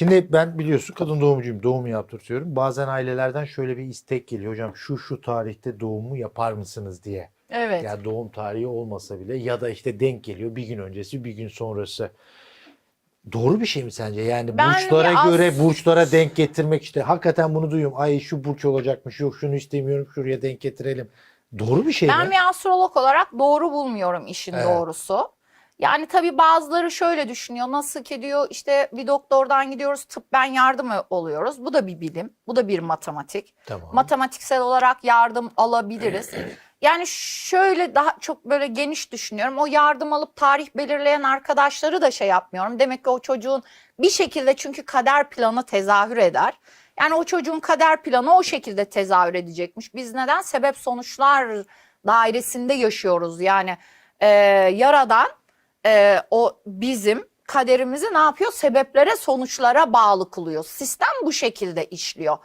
Şimdi ben biliyorsun kadın doğumcuyum. Doğum yaptırtıyorum. Bazen ailelerden şöyle bir istek geliyor. Hocam şu şu tarihte doğumu yapar mısınız diye. Evet. Ya doğum tarihi olmasa bile ya da işte denk geliyor bir gün öncesi bir gün sonrası. Doğru bir şey mi sence? Yani Ben burçlara as- göre burçlara denk getirmek işte hakikaten bunu duyuyorum. Ay şu burç olacakmış yok şunu istemiyorum şuraya denk getirelim. Doğru bir şey Ben mi? bir astrolog olarak doğru bulmuyorum işin Evet. doğrusu. Yani tabii bazıları şöyle düşünüyor. Nasıl ki diyor işte bir doktordan gidiyoruz tıbben yardım oluyoruz. Bu da bir bilim. Bu da bir matematik. Tamam. Matematiksel olarak yardım alabiliriz. Yani şöyle daha çok böyle geniş düşünüyorum. O yardım alıp tarih belirleyen arkadaşları da şey yapmıyorum. Demek ki o çocuğun bir şekilde çünkü kader planı tezahür eder. Yani o çocuğun kader planı o şekilde tezahür edecekmiş. Biz neden? Sebep sonuçlar dairesinde yaşıyoruz. Yani e, yaradan e, o bizim kaderimizi ne yapıyor? Sebeplere sonuçlara bağlı kılıyor. Sistem bu şekilde işliyor.